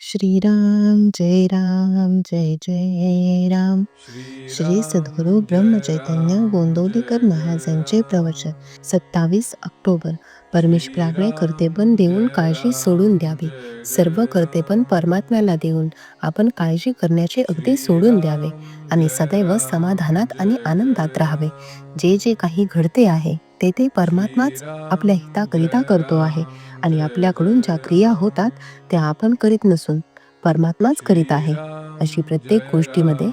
श्रीराम जय राम जय जय राम. श्री सद्गुरू ब्रह्मचैतन्य गोंदवलीकर महाराजांचे प्रवचन सत्तावीस ऑक्टोबर. परमेश्वराकडे कर्तेपण देऊन काळजी सोडून द्यावी. सर्व कर्तेपण परमात्म्याला देऊन आपण काळजी करण्याचे अगदी सोडून द्यावे आणि सदैव समाधानात आणि आनंदात राहावे. जे जे काही घडते आहे ते ते परमात्माच आपल्या हिताकरिता करतो आहे आणि आपल्याकडून ज्या क्रिया होतात त्या आपण करीत नसून परमात्माच करीत आहे. अशी प्रत्येक गोष्टीमध्ये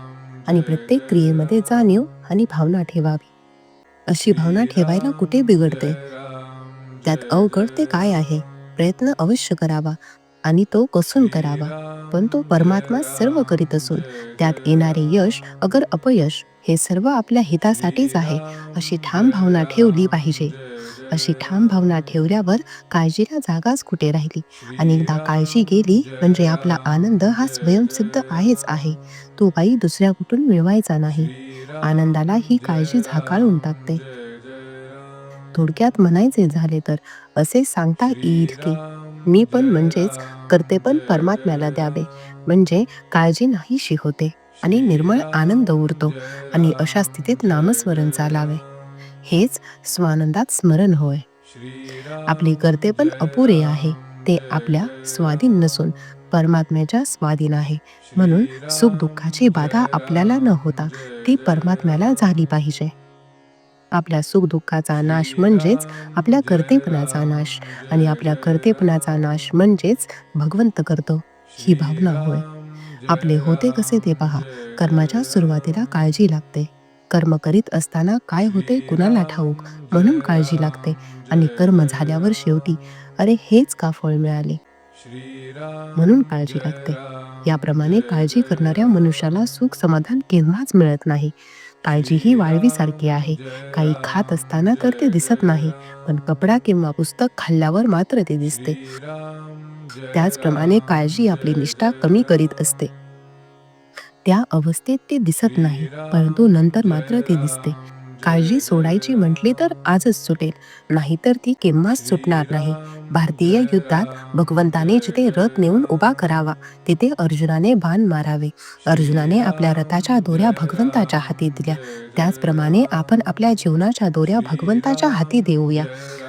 आणि प्रत्येक क्रियेमध्ये जाणीव आणि भावना ठेवावी. अशी भावना ठेवायला कुठे बिघडते? त्यात अवघड ते काय आहे? प्रयत्न अवश्य करावा आणि तो कसून करावा. पण तो परमात्मा सर्व करीत असून त्यात येणारे यश अगर अपयश हे सर्व आपल्या हितासाठीच आहे अशी ठाम भावना ठेवली पाहिजे. अशी ठाम भावना ठेवल्यावर काळजीला जागाच कुठे राहिली? अनेकदा काळजी गेली म्हणजे आपला आनंद हा स्वयंसिद्ध आहेच आहे. तो काही दुसऱ्या कुठून मिळवायचा नाही. आनंदाला ही काळजी झाकाळून टाकते. थोडक्यात म्हणायचे झाले तर असे सांगता येईल की मी पण म्हणजेच करते पण परमात्म्याला द्यावे. म्हणजे काळजी नाहीशी होते आणि निर्मळ आनंद उरतो आणि अशा स्थितीत नामस्मरण चालावे. हेच स्वानंदात स्मरण होय. आपले करते पण अपुरे आहे. ते आपल्या स्वाधीन नसून परमात्म्याच्या स्वाधीन आहे. म्हणून सुख दुःखाची बाधा आपल्याला न होता ती परमात्म्याला झाली पाहिजे. आपल्या सुख दुःखाचा नाश म्हणजेच आपल्या कर्तेपणाचा नाश आणि आपल्या कर्तेपणाचा नाश म्हणजेच भगवंत करतो ही भावना होय. आपले होते कसे ते पहा कर्माच्या सुरुवातीला काळजी लागते. कर्म करीत असताना काय होते कुणाला ठाऊक म्हणून काळजी लागते. आणि कर्म झाल्यावर शेवटी अरे हेच का फळ मिळाले? म्हणून काळजी लागते. याप्रमाणे काळजी करणाऱ्या मनुष्याला सुख समाधान केव्हाच मिळत नाही. काळजी ही वाळवीसारखी आहे. काही खात असताना तर ते दिसत नाही पण कपडा किंवा पुस्तक खाल्ल्यावर मात्र ते दिसते. त्याचप्रमाणे काळजी आपली निष्ठा कमी करीत असते. त्या अवस्थेत ते दिसत नाही परंतु नंतर मात्र ते दिसते. काळजी सोडायची म्हटली तर आजच सुटेल. नाहीतर ती केव्हाच सुटणार नाही. भारतीय युद्धात भगवंताने जिथे रथ नेऊन उभा करावा तिथे अर्जुनाने बाण मारावे. अर्जुनाने आपल्या रथाच्या दोऱ्या भगवंताच्या हाती दिल्या. त्याचप्रमाणे आपण आपल्या जीवनाच्या दोऱ्या भगवंताच्या हाती देऊया.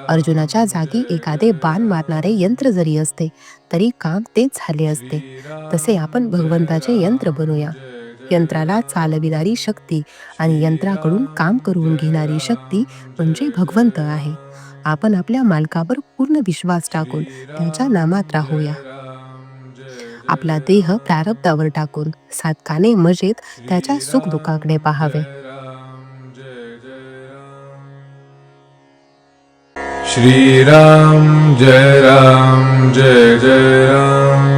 अर्जुनाच्या जागी एखादे बाण मारणारे यंत्र जरी असते तरी काम तेच झाले असते. तसे आपण भगवंताचे यंत्र बनूया. यंत्राला चालविणारी शक्ती आणि यंत्राकडून काम करून घेणारी शक्ती म्हणजे भगवंत आहे. आपण आपल्या मालकावर पूर्ण विश्वास टाकून त्याच्या नामात राहूया. आपला देह प्रारब्धावर टाकून साधकाने मजेत त्याच्या सुख दुःखाकडे पाहावे. श्रीराम जय राम जय जय राम.